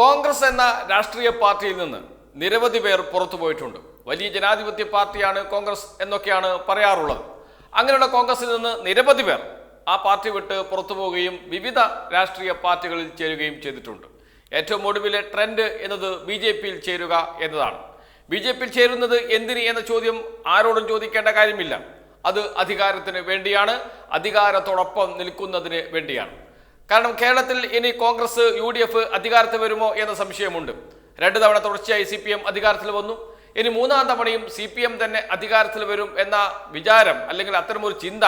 കോൺഗ്രസ് എന്ന രാഷ്ട്രീയ പാർട്ടിയിൽ നിന്ന് നിരവധി പേർ പുറത്തു പോയിട്ടുണ്ട്. വലിയ ജനാധിപത്യ പാർട്ടിയാണ് കോൺഗ്രസ് എന്നൊക്കെയാണ് പറയാറുള്ളത്. അങ്ങനെയുള്ള കോൺഗ്രസിൽ നിന്ന് നിരവധി പേർ ആ പാർട്ടി വിട്ട് പുറത്തു പോവുകയും വിവിധ രാഷ്ട്രീയ പാർട്ടികളിൽ ചേരുകയും ചെയ്തിട്ടുണ്ട്. ഏറ്റവും ഒടുവിലെ ട്രെൻഡ് എന്നത് ബി ജെ പിയിൽ ചേരുക എന്നതാണ്. ബി ജെ പിയിൽ ചേരുന്നത് എന്തിന് എന്ന ചോദ്യം ആരോടും ചോദിക്കേണ്ട കാര്യമില്ല. അത് അധികാരത്തിന് വേണ്ടിയാണ്. അധികാരത്തോടൊപ്പം നിൽക്കുന്നതിന് വേണ്ടിയാണ്. കാരണം കേരളത്തിൽ ഇനി കോൺഗ്രസ് യു ഡി എഫ് അധികാരത്തിൽ വരുമോ എന്ന സംശയമുണ്ട്. രണ്ട് തവണ തുടർച്ചയായി സി പി എം അധികാരത്തിൽ വന്നു. ഇനി മൂന്നാം തവണയും സി പി എം തന്നെ അധികാരത്തിൽ വരും എന്ന വിചാരം അല്ലെങ്കിൽ അത്തരമൊരു ചിന്ത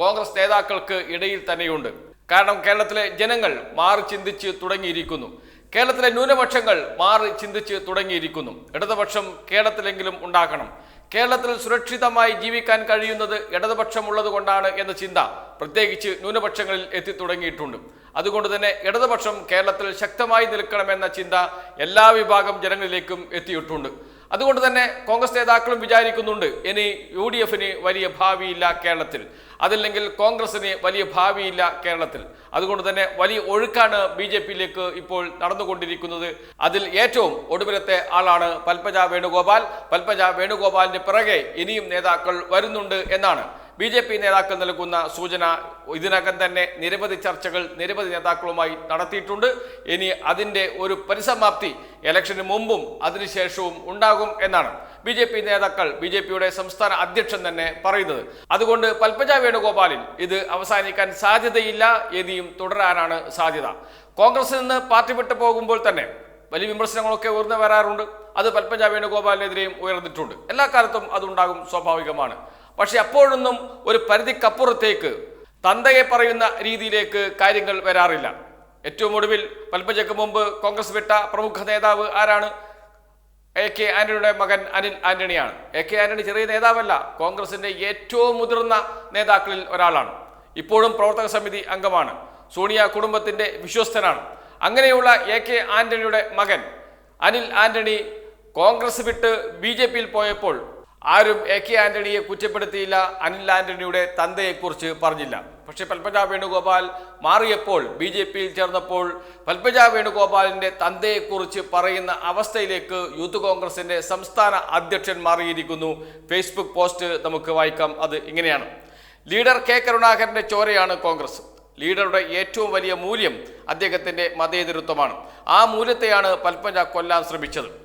കോൺഗ്രസ് നേതാക്കൾക്ക് ഇടയിൽ തന്നെയുണ്ട്. കാരണം കേരളത്തിലെ ജനങ്ങൾ മാറി ചിന്തിച്ച് തുടങ്ങിയിരിക്കുന്നു. കേരളത്തിലെ ന്യൂനപക്ഷങ്ങൾ മാറി ചിന്തിച്ച് തുടങ്ങിയിരിക്കുന്നു. ഇടതുപക്ഷം കേരളത്തിലെങ്കിലും ഉണ്ടാക്കണം കേരളത്തിൽ സുരക്ഷിതമായി ജീവിക്കാൻ കഴിയുന്നത് ഇടതുപക്ഷം ഉള്ളത് കൊണ്ടാണ് എന്ന ചിന്ത പ്രത്യേകിച്ച് ന്യൂനപക്ഷങ്ങളിൽ എത്തിത്തുടങ്ങിയിട്ടുണ്ട് അതുകൊണ്ട് തന്നെ ഇടതുപക്ഷം കേരളത്തിൽ ശക്തമായി നിൽക്കണമെന്ന ചിന്ത എല്ലാ വിഭാഗം ജനങ്ങളിലേക്കും എത്തിയിട്ടുണ്ട്. അതുകൊണ്ട് തന്നെ കോൺഗ്രസ് നേതാക്കളും വിചാരിക്കുന്നുണ്ട് ഇനി യു ഡി എഫിന് വലിയ ഭാവിയില്ല കേരളത്തിൽ. അതല്ലെങ്കിൽ കോൺഗ്രസിന് വലിയ ഭാവിയില്ല കേരളത്തിൽ. അതുകൊണ്ട് തന്നെ വലിയ ഒഴുക്കാണ് ബി ജെ പിയിലേക്ക് ഇപ്പോൾ നടന്നുകൊണ്ടിരിക്കുന്നത്. അതിൽ ഏറ്റവും ഒടുവിലത്തെ ആളാണ് പൽപ്പജ വേണുഗോപാൽ. പൽപ്പജ വേണുഗോപാലിന് പിറകെ ഇനിയും നേതാക്കൾ വരുന്നുണ്ട് എന്നാണ് ബി ജെ പി നേതാക്കൾ നൽകുന്ന സൂചന ഇതിനകം തന്നെ നിരവധി ചർച്ചകൾ നിരവധി നേതാക്കളുമായി നടത്തിയിട്ടുണ്ട്. ഇനി അതിന്റെ ഒരു പരിസമാപ്തി ഇലക്ഷന് മുമ്പും അതിനുശേഷവും ഉണ്ടാകും എന്നാണ് ബി ജെ പി നേതാക്കൾ ബി ജെ പിയുടെ സംസ്ഥാന അധ്യക്ഷൻ തന്നെ പറയുന്നത്. അതുകൊണ്ട് പൽപ്പജ വേണുഗോപാലിൽ ഇത് അവസാനിക്കാൻ സാധ്യതയില്ല ഇനിയും തുടരാനാണ് സാധ്യത. കോൺഗ്രസിൽ നിന്ന് പാർട്ടി വിട്ടു പോകുമ്പോൾ തന്നെ വലിയ വിമർശനങ്ങളൊക്കെ ഉയർന്നു വരാറുണ്ട്. അത് പൽപ്പജ വേണുഗോപാലിനെതിരെയും ഉയർന്നിട്ടുണ്ട്. എല്ലാ കാലത്തും അതുണ്ടാകും സ്വാഭാവികമാണ്. പക്ഷെ അപ്പോഴൊന്നും ഒരു പരിധിക്കപ്പുറത്തേക്ക് തന്തയെ പറയുന്ന രീതിയിലേക്ക് കാര്യങ്ങൾ വരാറില്ല. ഏറ്റവും ഒടുവിൽ പൽപ്പജയ്ക്ക് മുമ്പ് കോൺഗ്രസ് വിട്ട പ്രമുഖ നേതാവ് ആരാണ്? എ കെ ആന്റണിയുടെ മകൻ അനിൽ ആന്റണിയാണ്. എ കെ ആന്റണി ചെറിയ നേതാവല്ല കോൺഗ്രസിന്റെ ഏറ്റവും മുതിർന്ന നേതാക്കളിൽ ഒരാളാണ്. ഇപ്പോഴും പ്രവർത്തക സമിതി അംഗമാണ്. സോണിയ കുടുംബത്തിന്റെ വിശ്വസ്തനാണ്. അങ്ങനെയുള്ള എ കെ ആന്റണിയുടെ മകൻ അനിൽ ആന്റണി കോൺഗ്രസ് വിട്ട് ബി ജെ പിയിൽ പോയപ്പോൾ ആരും എ കെ ആന്റണിയെ കുറ്റപ്പെടുത്തിയില്ല അനിൽ ആന്റണിയുടെ തന്തയെക്കുറിച്ച് പറഞ്ഞില്ല. പക്ഷേ പൽപ്പജ വേണുഗോപാൽ മാറിയപ്പോൾ ബി ജെ പിയിൽ ചേർന്നപ്പോൾ പൽപ്പജ വേണുഗോപാലിന്റെ തന്തയെക്കുറിച്ച് പറയുന്ന അവസ്ഥയിലേക്ക് യൂത്ത് കോൺഗ്രസിന്റെ സംസ്ഥാന അധ്യക്ഷൻ മാറിയിരിക്കുന്നു. ഫേസ്ബുക്ക് പോസ്റ്റ് നമുക്ക് വായിക്കാം. അത് ഇങ്ങനെയാണ്. ലീഡർ കെ കരുണാകരന്റെ ചോരയാണ് കോൺഗ്രസ്. ലീഡറുടെ ഏറ്റവും വലിയ മൂല്യം അദ്ദേഹത്തിന്റെ മതേതരത്വമാണ്. ആ മൂല്യത്തെയാണ് പൽപ്പജ കൊല്ലാൻ ശ്രമിച്ചത്.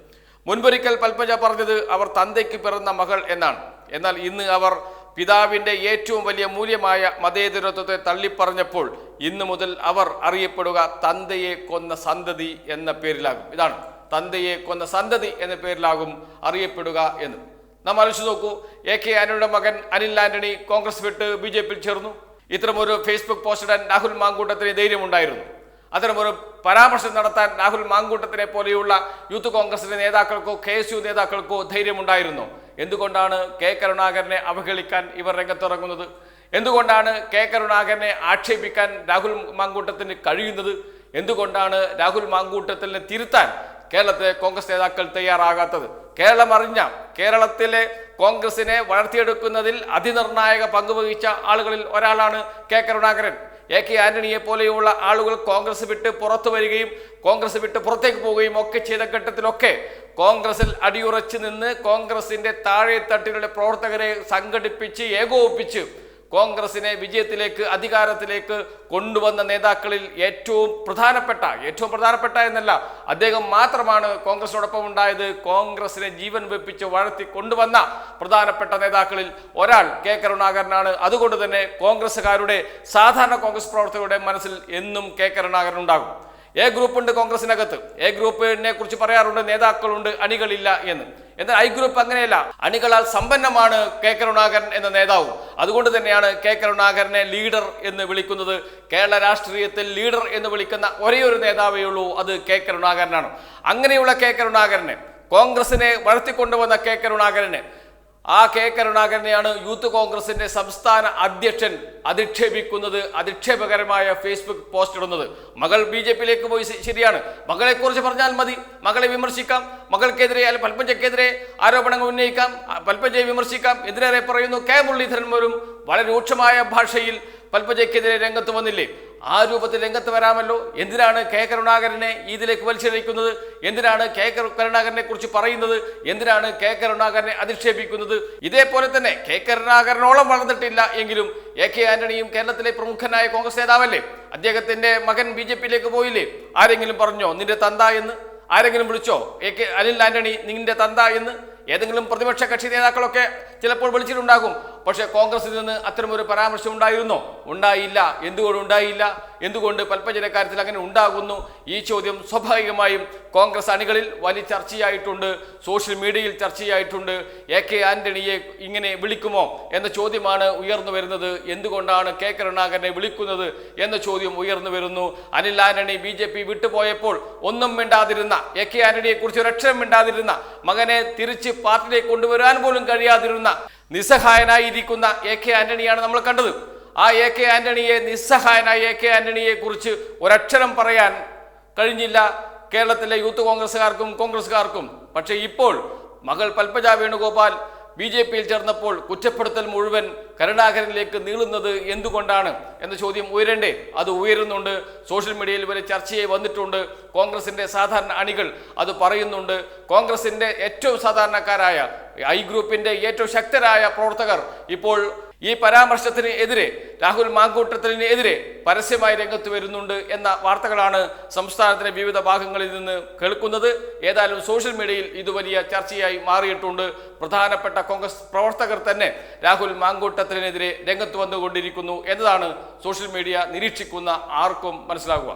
മുൻപൊരിക്കൽ പൽപ്പജ പറഞ്ഞത് അവർ തന്തയ്ക്ക് പിറന്ന മകൾ എന്നാണ്. എന്നാൽ ഇന്ന് അവർ പിതാവിന്റെ ഏറ്റവും വലിയ മൂല്യമായ മതേതരത്വത്തെ തള്ളിപ്പറഞ്ഞപ്പോൾ ഇന്നു മുതൽ അവർ അറിയപ്പെടുക തന്തയെ കൊന്ന സന്തതി എന്ന പേരിലാകും. ഇതാണ് തന്തയെ കൊന്ന സന്തതി എന്ന പേരിലാകും അറിയപ്പെടുക എന്ന്. നാം ആലോചിച്ച് നോക്കൂ എ കെ ആന്റണിയുടെ മകൻ അനിൽ ആന്റണി കോൺഗ്രസ് വിട്ട് ബി ജെ പിയിൽ ചേർന്നു. ഇത്തരമൊരു ഫേസ്ബുക്ക് പോസ്റ്റിടാൻ രാഹുൽ മാങ്കൂട്ടത്തിന് ധൈര്യമുണ്ടായിരുന്നു. അത്തരമൊരു പരാമർശം നടത്താൻ രാഹുൽ മാങ്കൂട്ടത്തിനെ പോലെയുള്ള യൂത്ത് കോൺഗ്രസിന്റെ നേതാക്കൾക്കോ കെ എസ് യു നേതാക്കൾക്കോ ധൈര്യമുണ്ടായിരുന്നു. എന്തുകൊണ്ടാണ് കെ കരുണാകരനെ അവഹേളിക്കാൻ ഇവർ രംഗത്തിറങ്ങുന്നത്? എന്തുകൊണ്ടാണ് കെ കരുണാകരനെ ആക്ഷേപിക്കാൻ രാഹുൽ മാങ്കൂട്ടത്തിന് കഴിയുന്നത്? എന്തുകൊണ്ടാണ് രാഹുൽ മാങ്കൂട്ടത്തിനെ തിരുത്താൻ കേരളത്തിലെ കോൺഗ്രസ് നേതാക്കൾ തയ്യാറാകാത്തത്? കേരളം അറിഞ്ഞ കേരളത്തിലെ കോൺഗ്രസിനെ വളർത്തിയെടുക്കുന്നതിൽ അതിനിർണായക പങ്കുവഹിച്ച ആളുകളിൽ ഒരാളാണ് കെ കരുണാകരൻ. എ കെ ആന്റണിയെ പോലെയുള്ള ആളുകൾ കോൺഗ്രസ് വിട്ട് പുറത്തു വരികയും കോൺഗ്രസ് വിട്ട് പുറത്തേക്ക് പോവുകയും ഒക്കെ ചെയ്ത ഘട്ടത്തിലൊക്കെ കോൺഗ്രസിൽ അടിയുറച്ചു നിന്ന് കോൺഗ്രസിന്റെ താഴെത്തട്ടിലുള്ള പ്രവർത്തകരെ സംഘടിപ്പിച്ച് ഏകോപിപ്പിച്ച് കോൺഗ്രസിനെ വിജയത്തിലേക്ക് അധികാരത്തിലേക്ക് കൊണ്ടുവന്ന നേതാക്കളിൽ ഏറ്റവും പ്രധാനപ്പെട്ട ഏറ്റവും പ്രധാനപ്പെട്ട എന്നല്ല അദ്ദേഹം മാത്രമാണ് കോൺഗ്രസിനോടൊപ്പം ഉണ്ടായത്. കോൺഗ്രസിനെ ജീവൻ വെപ്പിച്ച് വളർത്തി കൊണ്ടുവന്ന പ്രധാനപ്പെട്ട നേതാക്കളിൽ ഒരാൾ കെ. കരുണാകരനാണ്. അതുകൊണ്ട് തന്നെ കോൺഗ്രസ്സുകാരുടെ സാധാരണ കോൺഗ്രസ് പ്രവർത്തകരുടെ മനസ്സിൽ എന്നും കെ. കരുണാകരൻ ഉണ്ടാകും. എ ഗ്രൂപ്പ് ഉണ്ട് കോൺഗ്രസിനകത്ത്. എ ഗ്രൂപ്പിനെ കുറിച്ച് പറയാറുണ്ട് നേതാക്കളുണ്ട് അണികളില്ല എന്ന്. എന്നാൽ ഐ ഗ്രൂപ്പ് അങ്ങനെയല്ല. അണികളാൽ സമ്പന്നമാണ് കെ കരുണാകരൻ എന്ന നേതാവ്. അതുകൊണ്ട് തന്നെയാണ് കെ കരുണാകരനെ ലീഡർ എന്ന് വിളിക്കുന്നത്. കേരള രാഷ്ട്രീയത്തിൽ ലീഡർ എന്ന് വിളിക്കുന്ന ഒരേ ഒരു നേതാവേ ഉള്ളൂ അത് കെ കരുണാകരനാണ്. അങ്ങനെയുള്ള കെ കരുണാകരനെ കോൺഗ്രസിനെ വളർത്തിക്കൊണ്ടുവന്ന കെ കരുണാകരനെ ആ കെ കരുണാകരനെയാണ് യൂത്ത് കോൺഗ്രസിന്റെ സംസ്ഥാന അധ്യക്ഷൻ അധിക്ഷേപിക്കുന്നത് അധിക്ഷേപകരമായ ഫേസ്ബുക്ക് പോസ്റ്റ് ഇടുന്നത്. മകൾ ബി ജെ പിയിലേക്ക് പോയി ശരിയാണ്. മകളെ കുറിച്ച് പറഞ്ഞാൽ മതി. മകളെ വിമർശിക്കാം. മകൾക്കെതിരെ അല്ലെങ്കിൽ പൽപ്പഞ്ചയ്ക്കെതിരെ ആരോപണങ്ങൾ ഉന്നയിക്കാം. പൽപ്പഞ്ചയെ വിമർശിക്കാം. എന്തിനേറെ പറയുന്നു കെ മുരളീധരൻ പോലും വളരെ രൂക്ഷമായ ഭാഷയിൽ പൽപ്പജയ്ക്കെതിരെ രംഗത്ത് വന്നില്ലേ? ആ രൂപത്തിൽ രംഗത്ത് വരാമല്ലോ. എന്തിനാണ് കെ കരുണാകരനെ ഇതിലേക്ക് വലിച്ചിഴക്കുന്നത് എന്തിനാണ് കെ കരുണാകരനെ കുറിച്ച് പറയുന്നത്? എന്തിനാണ് കെ കരുണാകരനെ അധിക്ഷേപിക്കുന്നത്? ഇതേപോലെ തന്നെ കെ കരുണാകരനോളം വളർന്നിട്ടില്ല എങ്കിലും എ കെ ആന്റണിയും കേരളത്തിലെ പ്രമുഖനായ കോൺഗ്രസ് നേതാവല്ലേ? അദ്ദേഹത്തിന്റെ മകൻ ബി ജെ പിയിലേക്ക് പോയില്ലേ? ആരെങ്കിലും പറഞ്ഞോ നിന്റെ തന്ത എന്ന്? ആരെങ്കിലും വിളിച്ചോ എ കെ അനിൽ ആന്റണി നിന്റെ തന്ത എന്ന്? ഏതെങ്കിലും പ്രതിപക്ഷ കക്ഷി നേതാക്കളൊക്കെ ചിലപ്പോൾ വിളിച്ചിട്ടുണ്ടാകും. പക്ഷേ കോൺഗ്രസിൽ നിന്ന് അത്തരമൊരു പരാമർശം ഉണ്ടായിരുന്നോ? ഉണ്ടായില്ല. എന്തുകൊണ്ട് ഉണ്ടായില്ല? എന്തുകൊണ്ട് പൽപ്പജന കാര്യത്തിൽ അങ്ങനെ ഉണ്ടാകുന്നു? ഈ ചോദ്യം സ്വാഭാവികമായും കോൺഗ്രസ് അണികളിൽ വലിയ ചർച്ചയായിട്ടുണ്ട്. സോഷ്യൽ മീഡിയയിൽ ചർച്ചയായിട്ടുണ്ട്. എ കെ ആന്റണിയെ ഇങ്ങനെ വിളിക്കുമോ എന്ന ചോദ്യമാണ് ഉയർന്നു വരുന്നത്. എന്തുകൊണ്ടാണ് കെ കരുണാകരനെ വിളിക്കുന്നത് എന്ന ചോദ്യം ഉയർന്നു വരുന്നു. Anil Antony B J P വിട്ടുപോയപ്പോൾ ഒന്നും മിണ്ടാതിരുന്ന എ കെ ആന്റണിയെ കുറിച്ച് ഒരക്ഷരം മിണ്ടാതിരുന്ന മകനെ തിരിച്ച് പാർട്ടിയിലേക്ക് കൊണ്ടുവരാൻ പോലും കഴിയാതിരുന്ന നിസ്സഹായനായിരിക്കുന്ന എ കെ ആന്റണിയാണ് നമ്മൾ കണ്ടത്. ആ എ കെ ആന്റണിയെ നിസ്സഹായനായ എ കെ ആന്റണിയെ കുറിച്ച് ഒരക്ഷരം പറയാൻ കഴിഞ്ഞില്ല കേരളത്തിലെ യൂത്ത് കോൺഗ്രസ്സുകാർക്കും കോൺഗ്രസ്സുകാർക്കും. പക്ഷേ ഇപ്പോൾ മകൾ പൽപ്പജ വേണുഗോപാൽ ബി ജെ പിയിൽ ചേർന്നപ്പോൾ കുറ്റപ്പെടുത്തൽ മുഴുവൻ കരുണാകരനിലേക്ക് നീളുന്നത് എന്തുകൊണ്ടാണ് എന്ന ചോദ്യം ഉയരണ്ടേ? അത് ഉയരുന്നുണ്ട്. സോഷ്യൽ മീഡിയയിൽ വരെ ചർച്ചയായി വന്നിട്ടുണ്ട്. കോൺഗ്രസിന്റെ സാധാരണ അണികൾ അത് പറയുന്നുണ്ട്. കോൺഗ്രസിന്റെ ഏറ്റവും സാധാരണക്കാരായ ഐ ഗ്രൂപ്പിന്റെ ഏറ്റവും ശക്തരായ പ്രവർത്തകർ ഇപ്പോൾ ഈ പരാമർശത്തിന് എതിരെ രാഹുൽ മാങ്കൂട്ടത്തിന് എതിരെ പരസ്യമായി രംഗത്ത് വരുന്നുണ്ട് എന്ന വാർത്തകളാണ് സംസ്ഥാനത്തിന്റെ വിവിധ ഭാഗങ്ങളിൽ നിന്ന് കേൾക്കുന്നത്. ഏതായാലും സോഷ്യൽ മീഡിയയിൽ ഇത് വലിയ ചർച്ചയായി മാറിയിട്ടുണ്ട്. പ്രധാനപ്പെട്ട കോൺഗ്രസ് പ്രവർത്തകർ തന്നെ രാഹുൽ മാങ്കൂട്ടത്തിനെതിരെ രംഗത്ത് വന്നുകൊണ്ടിരിക്കുന്നു എന്നതാണ് സോഷ്യൽ മീഡിയ നിരീക്ഷിക്കുന്ന ആർക്കും മനസ്സിലാകുക